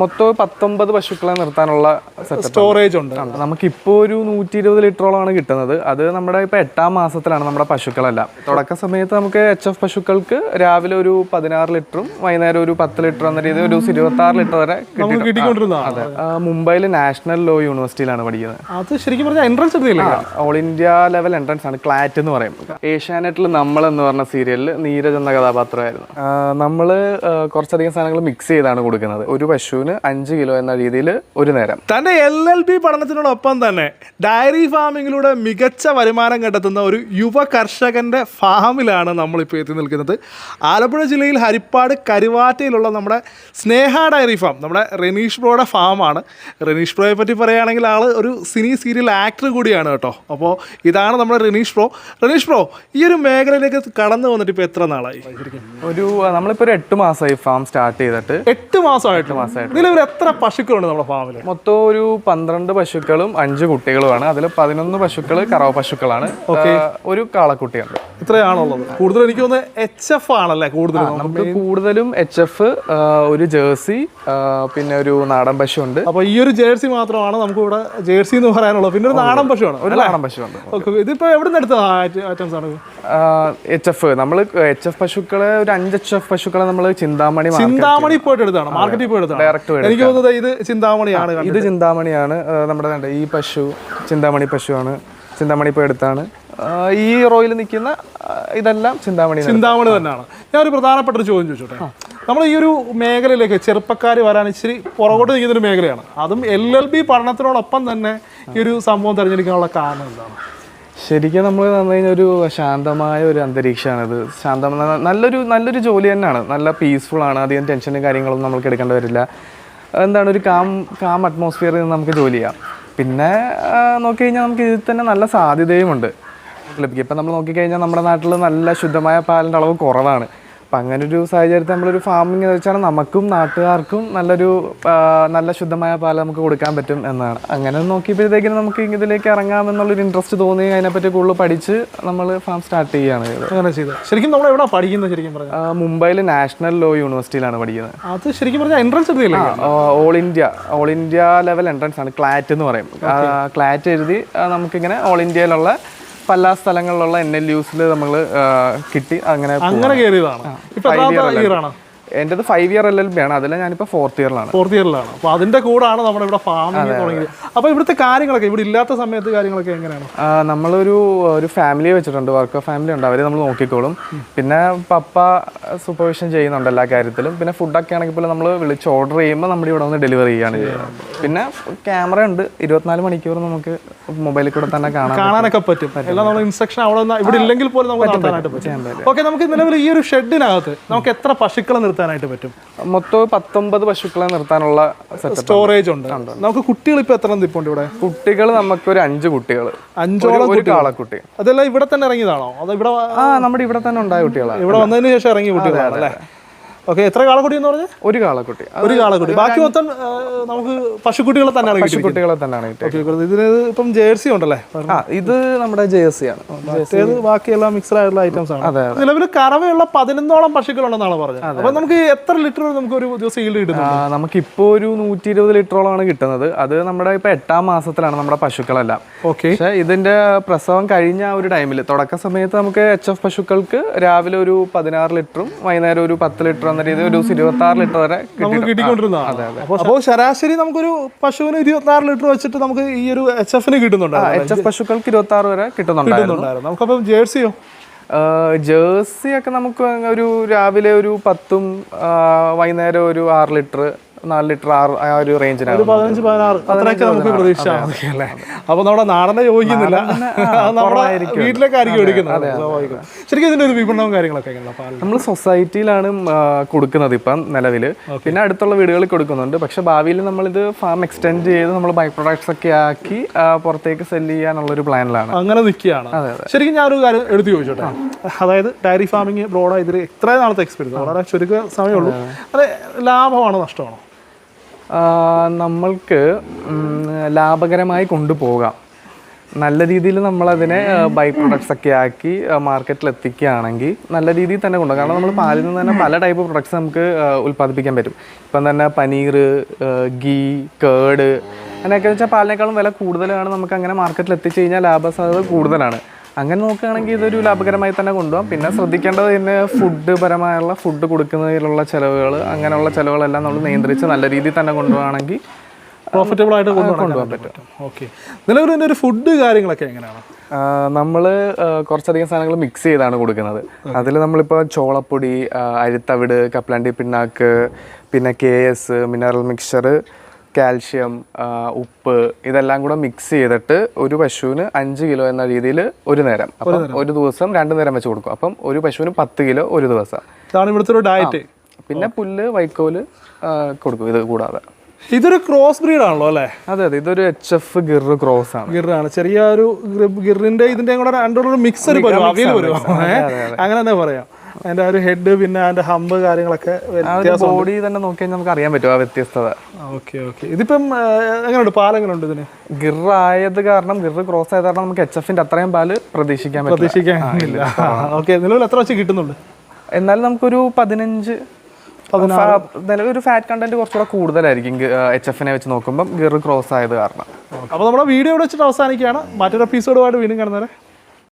മൊത്തം പത്തൊമ്പത് പശുക്കളെ നിർത്താനുള്ള സ്റ്റോറേജ് ഉണ്ട്. നമുക്കിപ്പോൾ ഒരു നൂറ്റി ഇരുപത് ലിറ്ററോളാണ് കിട്ടുന്നത്. അത് നമ്മുടെ ഇപ്പോൾ എട്ടാം മാസത്തിലാണ് നമ്മുടെ പശുക്കളെല്ലാം. തുടക്ക സമയത്ത് നമുക്ക് എച്ച് എഫ് പശുക്കൾക്ക് രാവിലെ ഒരു പതിനാറ് ലിറ്ററും വൈകുന്നേരം ഒരു പത്ത് ലിറ്റർ എന്ന രീതിയിൽ ഒരു ഇരുപത്തി ആറ് ലിറ്റർ വരെ നമുക്ക് അതെ. മുംബൈയിൽ നാഷണൽ ലോ യൂണിവേഴ്സിറ്റിയിലാണ് പഠിക്കുന്നത്. അത് ശരിക്കും പറഞ്ഞാൽ entrance all India level entrance ആണ്. ക്ലാറ്റ് എന്ന് പറയും. ഏഷ്യാനെറ്റിൽ നമ്മൾ എന്ന് പറഞ്ഞ സീരിയലിൽ നീരജ് എന്ന കഥാപാത്രമായിരുന്നു. നമ്മൾ കുറച്ചധികം സാധനങ്ങൾ മിക്സ് ചെയ്താണ് കൊടുക്കുന്നത്. ഒരു പശുവിന് അഞ്ച് കിലോ എന്ന രീതിയിൽ ഒരു നേരം. തന്റെ എൽ എൽ ബി പഠനത്തിനോടൊപ്പം തന്നെ ഡയറി ഫാമിങ്ങിലൂടെ മികച്ച വരുമാനം കണ്ടെത്തുന്ന ഒരു യുവ കർഷകന്റെ ഫാമിലാണ് നമ്മൾ ഇപ്പോൾ എത്തി നിൽക്കുന്നത്. ആലപ്പുഴ ജില്ലയിൽ ഹരിപ്പാട് കരുവാറ്റയിലുള്ള നമ്മുടെ സ്നേഹ ഡയറി ഫാം നമ്മുടെ റെനീഷ് ബ്രോയുടെ ഫാമാണ്. റെനീഷ് ബ്രോയെ പറ്റി പറയുകയാണെങ്കിൽ ആൾ ഒരു സിനി സീരിയൽ ആക്ടർ കൂടിയാണ് കേട്ടോ. അപ്പോൾ ഇതാണ് നമ്മുടെ റെനീഷ് ബ്രോ. റെനീഷ് ബ്രോ ഈ ഒരു മേഖലയിലേക്ക് കടന്നു വന്നിട്ട് ഇപ്പോൾ എത്ര നാളായി? ഒരു നമ്മളിപ്പോൾ ഒരു എട്ട് മാസമായി ഫാം സ്റ്റാർട്ട് ചെയ്തിട്ട്. എട്ട് മാസമായിട്ട് മാസമായിട്ട്. നിലവിൽ എത്ര പശുക്കളുണ്ട് നമ്മുടെ ഫാമിൽ മൊത്തം ഒരു പന്ത്രണ്ട് പശുക്കളും അഞ്ച് കുട്ടികളുമാണ്. അതിൽ പതിനൊന്ന് പശുക്കൾ കറവ പശുക്കളാണ്. ഒരു കാളക്കുട്ടിയുണ്ട്. ഇത്രയാണുള്ളത്. കൂടുതൽ എനിക്ക് തോന്നുന്നത് എച്ച് എഫ് ആണല്ലേ കൂടുതൽ നമുക്ക്? കൂടുതലും എച്ച് എഫ് ഒരു ജേഴ്സി പിന്നെ ഒരു നാടൻ പശു ഉണ്ട് അപ്പൊ ഈ ഒരു ജേഴ്സി മാത്രമാണ് നമുക്ക് ഇവിടെ ജേഴ്സി എന്ന് പറയാനുള്ളത്. പിന്നെ ഒരു നാടൻ പശുവാണ്. ഒരു നാടൻ ഓക്കെ ഇതിപ്പോ എവിടെ നിന്ന് എടുത്ത ഐറ്റംസ് ആണ് എച്ച് എഫ് നമ്മൾ എച്ച് എഫ് പശുക്കളെ ഒരു അഞ്ച് എച്ച് എഫ് പശുക്കളെ നമ്മൾ ചിന്താമണി ചിന്താമണി പോയിട്ട് എടുത്താണ് മാർക്കറ്റിൽ എനിക്ക് തോന്നുന്നത് ഇത് ചിന്താമണിയാണ് ഇത് ചിന്താമണിയാണ്. നമ്മുടെ ഈ പശു ചിന്താമണി പശുവാണ്. ചിന്താമണി ഇപ്പോൾ എടുത്താണ്. ഈ റോയിൽ നിൽക്കുന്ന ഇതെല്ലാം ചിന്താമണി ചിന്താമണി തന്നെയാണ് ഞാൻ ഒരു പ്രധാനപ്പെട്ട ഒരു ചോദ്യം ചോദിച്ചോട്ടെ? നമ്മൾ ഈ ഒരു മേഖലയിലേക്ക് ചെറുപ്പക്കാർ വരാൻ ഇച്ചിരി പുറകോട്ട് നിൽക്കുന്ന ഒരു മേഖലയാണ്. അതും എൽ എൽ ബി പഠനത്തിനോടൊപ്പം തന്നെ ഈ ഒരു സംഭവം തിരഞ്ഞെടുക്കാനുള്ള കാരണം എന്താണ്? ശരിക്കും നമ്മൾ വന്നു കഴിഞ്ഞാൽ ഒരു ശാന്തമായ ഒരു അന്തരീക്ഷമാണിത് ശാന്തമായ നല്ലൊരു നല്ലൊരു ജോലി തന്നെയാണ്. നല്ല പീസ്ഫുൾ ആണ്. അധികം ടെൻഷനും കാര്യങ്ങളൊന്നും നമുക്ക് എടുക്കേണ്ടി വരില്ല. എന്താണ് ഒരു കാം കാം അറ്റ്മോസ്ഫിയറിൽ നമുക്ക് ജോലി ചെയ്യാം. പിന്നെ നോക്കി കഴിഞ്ഞാൽ നമുക്ക് ഇതിൽ തന്നെ നല്ല സാധ്യതയുമുണ്ട്. ലഭിക്കും. ഇപ്പം നമ്മൾ നോക്കിക്കഴിഞ്ഞാൽ നമ്മുടെ നാട്ടിൽ നല്ല ശുദ്ധമായ പാലിന്റെ അളവ് കുറവാണ്. അപ്പം അങ്ങനെ ഒരു സാഹചര്യത്തിൽ നമ്മളൊരു ഫാമിംഗ് വെച്ചാൽ നമുക്കും നാട്ടുകാർക്കും നല്ലൊരു നല്ല ശുദ്ധമായ പാൽ നമുക്ക് കൊടുക്കാൻ പറ്റും എന്നാണ്. അങ്ങനെ നോക്കിയപ്പോഴത്തേക്കിനും നമുക്ക് ഇതിലേക്ക് ഇറങ്ങാമെന്നുള്ളൊരു ഇൻട്രസ്റ്റ് തോന്നി അതിനെപ്പറ്റി കൂടുതൽ പഠിച്ച് നമ്മൾ ഫാം സ്റ്റാർട്ട് ചെയ്യുകയാണ് അങ്ങനെ ചെയ്തത്. ശരിക്കും നമ്മൾ എവിടെ പഠിക്കുന്നത് ശരിക്കും പറഞ്ഞാൽ മുംബൈയിൽ നാഷണൽ ലോ യൂണിവേഴ്സിറ്റിയിലാണ് പഠിക്കുന്നത്. അത് ശരിക്കും പറഞ്ഞാൽ എൻട്രൻസ് എടുത്തില്ലേ? All India all India level entrance ആണ്. ക്ലാറ്റ് എന്ന് പറയും. ക്ലാറ്റ് എഴുതി നമുക്കിങ്ങനെ ഓൾ ഇന്ത്യയിലുള്ള പല സ്ഥലങ്ങളിലുള്ള എൻ എൽ യൂസിൽ നമ്മൾ കിട്ടി അങ്ങനെ അങ്ങനെ കയറിയതാണ്. ആണ്. എന്റെത് five year L L B ആണ്. അതിലെ ഞാനിപ്പോൾ ഫോർത്ത് ഇയറിലാണ് ഫോർത്ത് ഇയറിലാണ് അപ്പോൾ അതിന്റെ കൂടാണ് നമ്മുടെ ഇവിടെ ഫാമിംഗ് തുടങ്ങിയത്. അപ്പോൾ ഇവിടുത്തെ കാര്യങ്ങളൊക്കെ ഇവിടെ ഇല്ലാത്ത സമയത്ത് കാര്യങ്ങളൊക്കെ എങ്ങനെയാണ്? നമ്മളൊരു ഒരു ഫാമിലിയെ വെച്ചിട്ടുണ്ട് വർക്ക് ഫാമിലി ഉണ്ട്. അവരെ നമ്മൾ നോക്കിക്കോളും. പിന്നെ പപ്പ സൂപ്പർവിഷൻ ചെയ്യുന്നുണ്ട് എല്ലാ കാര്യത്തിലും. പിന്നെ ഫുഡൊക്കെ ആണെങ്കിൽ പോലും നമ്മൾ വിളിച്ച് ഓർഡർ ചെയ്യുമ്പോൾ നമ്മുടെ ഇവിടെ വന്ന് ഡെലിവറി ചെയ്യുകയാണ് ചെയ്യുന്നത്. പിന്നെ ക്യാമറ ഉണ്ട്. ഇരുപത്തിനാല് മണിക്കൂർ നമുക്ക് മൊബൈലിൽ കൂടെ തന്നെ കാണാം കാണാനൊക്കെ പറ്റും. എല്ലാം നമ്മൾ ഇൻസ്ട്രക്ഷൻ അവിടെ ഇവിടെ ഇല്ലെങ്കിൽ പോലും നമുക്ക് നടത്താനായിട്ട് പറ്റും. ഓക്കെ നമുക്ക് നിലവിൽ ഈ ഒരു ഷെഡിനകത്ത് നമുക്ക് എത്ര പശുക്കളെ നിർത്താനായിട്ട് പറ്റും? മൊത്തം പത്തൊമ്പത് പശുക്കളെ നിർത്താനുള്ള സ്റ്റോറേജ് ഉണ്ട്. നമുക്ക് കുട്ടികൾ ഇപ്പൊ എത്ര ഇപ്പൊ ഇവിടെ? കുട്ടികൾ നമുക്ക് ഒരു അഞ്ച് കുട്ടികൾ. അഞ്ചോളം ഒരു കാളക്കുട്ടി അതെല്ലാം ഇവിടെ തന്നെ ഇറങ്ങിയതാണോ? അതോ ഇവിടെ ആ നമ്മുടെ ഇവിടെ തന്നെ ഉണ്ടായ കുട്ടികളാണ് ഇവിടെ വന്നതിന് ശേഷം ഇറങ്ങിയ കുട്ടികളാണ് അല്ലേ ഓക്കെ എത്ര കാളക്കുട്ടി എന്ന് പറഞ്ഞാൽ ഒരു കാളക്കുട്ടി. ഒരു കാളക്കുട്ടി. ബാക്കി മൊത്തം നമുക്ക് പശുക്കുട്ടികളെ തന്നെയാണ് പശുക്കുട്ടികളെ കുട്ടികളെ തന്നെയാണ് ഇതിന് ഇപ്പം ജേഴ്സി ഉണ്ടല്ലേ? ആ ഇത് നമ്മുടെ ജേഴ്സി ആണ്. മറ്റേത് ബാക്കിയെല്ലാം മിക്സഡ് ആയിട്ടുള്ള ഐറ്റംസ് ആണ്. നിലവിൽ കറവയുള്ള പതിനൊന്നോളം പശുക്കളുണ്ടെന്നാണ് പറഞ്ഞത്. അപ്പൊ നമുക്ക് എത്ര ലിറ്റർ നമുക്ക് ഒരു ദിവസം ഈൽഡ് കിട്ടുന്നത് നമുക്ക് ഇപ്പോൾ ഒരു നൂറ്റി ഇരുപത് ലിറ്ററോളാണ് കിട്ടുന്നത്. അത് നമ്മുടെ ഇപ്പൊ എട്ടാം മാസത്തിലാണ് നമ്മുടെ പശുക്കളെല്ലാം. ഓക്കെ. പക്ഷെ ഇതിന്റെ പ്രസവം കഴിഞ്ഞ ഒരു ടൈമിൽ തുടക്ക സമയത്ത് നമുക്ക് എച്ച് എഫ് പശുക്കൾക്ക് രാവിലെ ഒരു പതിനാറ് ലിറ്ററും വൈകുന്നേരം ഒരു പത്ത് ലിറ്റർ എന്ന രീതി ഒരു ഇരുപത്തി ആറ് ലിറ്റർ വരെ കിട്ടിക്കൊണ്ടിരുന്നതാണ് അപ്പോൾ ശരാശരി നമുക്കൊരു പശുവിന് ഇരുപത്തിനാറ് ലിറ്റർ വെച്ചിട്ട് നമുക്ക് ഈ ഒരു എച്ച് എഫിന് കിട്ടുന്നുണ്ട്. എച്ച് എഫ് പശുക്കൾക്ക് ഇരുപത്തി ആറ് വരെ കിട്ടുന്നുണ്ടായിരുന്നു. നമുക്കപ്പം ജേഴ്സിയോ? ജേഴ്സി ഒക്കെ നമുക്ക് ഒരു രാവിലെ ഒരു പത്തും വൈകുന്നേരം ഒരു ആറ് ലിറ്റർ നാല് ലിറ്റർ ആറ് ആ ഒരു റേഞ്ചിനാണ് പതിനഞ്ച് പതിനാറ്. അത്രയൊക്കെ നമുക്ക് അല്ലേ? അപ്പൊ നമ്മുടെ നാടനെ യോജിക്കുന്നില്ല നമ്മുടെ വീട്ടിലൊക്കെ ആയിരിക്കും എടുക്കുന്നത്. ശരിക്കും ഇതിന്റെ ഒരു വിപണനവും കാര്യങ്ങളൊക്കെ നമ്മൾ സൊസൈറ്റിയിലാണ് കൊടുക്കുന്നത് ഇപ്പം നിലവിൽ പിന്നെ അടുത്തുള്ള വീടുകളിൽ കൊടുക്കുന്നുണ്ട്. പക്ഷെ ഭാവിയിൽ നമ്മളിത് ഫാം എക്സ്റ്റെൻഡ് ചെയ്ത് നമ്മൾ ബൈ പ്രൊഡക്ട്സ് ഒക്കെ ആക്കി പുറത്തേക്ക് സെല്ല് ചെയ്യാനുള്ള ഒരു പ്ലാനിലാണ് അങ്ങനെ നിൽക്കുകയാണ്. ശരിക്കും ഞാനൊരു കാര്യം എടുത്തു ചോദിച്ചോട്ടെ? അതായത് ഡയറി ഫാമിംഗ് ബ്രോഡ് ഇതിൽ എത്ര നാളത്തെ എക്സ്പീരിയൻസ് വളരെ ചുരുക്ക സമയമുള്ളൂ. അത് ലാഭമാണോ നഷ്ടമാണോ? നമ്മൾക്ക് ലാഭകരമായി കൊണ്ടുപോകാം. നല്ല രീതിയിൽ നമ്മളതിനെ ബൈ പ്രൊഡക്ട്സ് ഒക്കെ ആക്കി മാർക്കറ്റിൽ എത്തിക്കുകയാണെങ്കിൽ നല്ല രീതിയിൽ തന്നെ കൊണ്ടുപോകാം. കാരണം നമ്മൾ പാലിൽ നിന്ന് തന്നെ പല ടൈപ്പ് പ്രൊഡക്ട്സ് നമുക്ക് ഉൽപ്പാദിപ്പിക്കാൻ പറ്റും. ഇപ്പം തന്നെ പനീർ ഗീ കേട് അങ്ങനെയൊക്കെ വെച്ചാൽ പാലിനേക്കാളും വില കൂടുതലാണ്. നമുക്ക് അങ്ങനെ മാർക്കറ്റിൽ എത്തിച്ചു കഴിഞ്ഞാൽ ലാഭസാധ്യത കൂടുതലാണ്. അങ്ങനെ നോക്കുകയാണെങ്കിൽ ഇതൊരു ലാഭകരമായി തന്നെ കൊണ്ടുപോകാം. പിന്നെ ശ്രദ്ധിക്കേണ്ടത് പിന്നെ ഫുഡ് പരമായുള്ള ഫുഡ് കൊടുക്കുന്നതിലുള്ള ചിലവുകൾ അങ്ങനെയുള്ള ചിലവുകളെല്ലാം നമ്മൾ നിയന്ത്രിച്ച് നല്ല രീതിയിൽ തന്നെ കൊണ്ടുപോകുകയാണെങ്കിൽ പ്രോഫിറ്റബിൾ ആയിട്ട് കൊണ്ടുപോകാൻ പറ്റും. ഓക്കെ നിലവിൽ ഒരു ഫുഡ് കാര്യങ്ങളൊക്കെ എങ്ങനെയാണ്? നമ്മൾ കുറച്ചധികം സാധനങ്ങൾ മിക്സ് ചെയ്താണ് കൊടുക്കുന്നത്. അതിൽ നമ്മളിപ്പോൾ ചോളപ്പൊടി അരിത്തവിട് കപ്പലണ്ടി പിണ്ണാക്ക് പിന്നെ K S mineral mixture calcium ഉപ്പ് ഇതെല്ലാം കൂടെ മിക്സ് ചെയ്തിട്ട് ഒരു പശുവിന് അഞ്ച് കിലോ എന്ന രീതിയിൽ ഒരു നേരം. അപ്പം ഒരു ദിവസം രണ്ട് നേരം വെച്ച് കൊടുക്കും. അപ്പം ഒരു പശുവിന് പത്ത് കിലോ ഒരു ദിവസം. ഇതാണ് ഇവിടുത്തെ ഒരു ഡയറ്റ് പിന്നെ പുല്ല് വൈക്കോൽ കൊടുക്കും ഇത് കൂടാതെ. ഇതൊരു ക്രോസ് ബ്രീഡ് ആണല്ലോ അല്ലേ? അതെ അതെ. ഇതൊരു എച്ച് എഫ് ഗിർ ക്രോസ് ആണ്. ഗിറാണ്. ചെറിയ ഒരു ഗിറിന്റെ ഇതിന്റെ കൂടെ രണ്ടുള്ള മിക്സ് ഒരു അങ്ങനെ തന്നെ പറയാം. അതിന്റെ ഒരു ഹെഡ് പിന്നെ അതിന്റെ ഹമ്പ് കാര്യങ്ങളൊക്കെ ബോഡി തന്നെ നോക്കിയാൽ നമുക്ക് അറിയാൻ പറ്റും ആ വ്യത്യസ്തത. ഓക്കെ ഓക്കെ ഇതിപ്പം എങ്ങനെയുണ്ട്? പാൽ എങ്ങനെയുണ്ട് ഇതിന്? ഗിറ ആയത് കാരണം ഗിറ ക്രോസ് ആയത് കാരണം നമുക്ക് എച്ച് എഫിന്റെ അത്രയും പാൽ പ്രതീക്ഷിക്കാൻ പ്രതീക്ഷിക്കാൻ ഓക്കെ നിലവിൽ എത്ര വെച്ച് കിട്ടുന്നുണ്ട്? എന്നാലും നമുക്കൊരു പതിനഞ്ച് നിലവിൽ ഒരു ഫാറ്റ് കണ്ടന്റ് കുറച്ചുകൂടെ കൂടുതലായിരിക്കും എച്ച് എഫിനെ വെച്ച് നോക്കുമ്പോൾ ഗിറ ക്രോസ് ആയത് കാരണം. അപ്പോൾ നമ്മുടെ വീഡിയോ ഇവിടെ വെച്ചിട്ട് അവസാനിക്കുകയാണ്. മറ്റൊരു എപ്പിസോഡുമായിട്ട് വീണ്ടും കാണുന്നവരെ.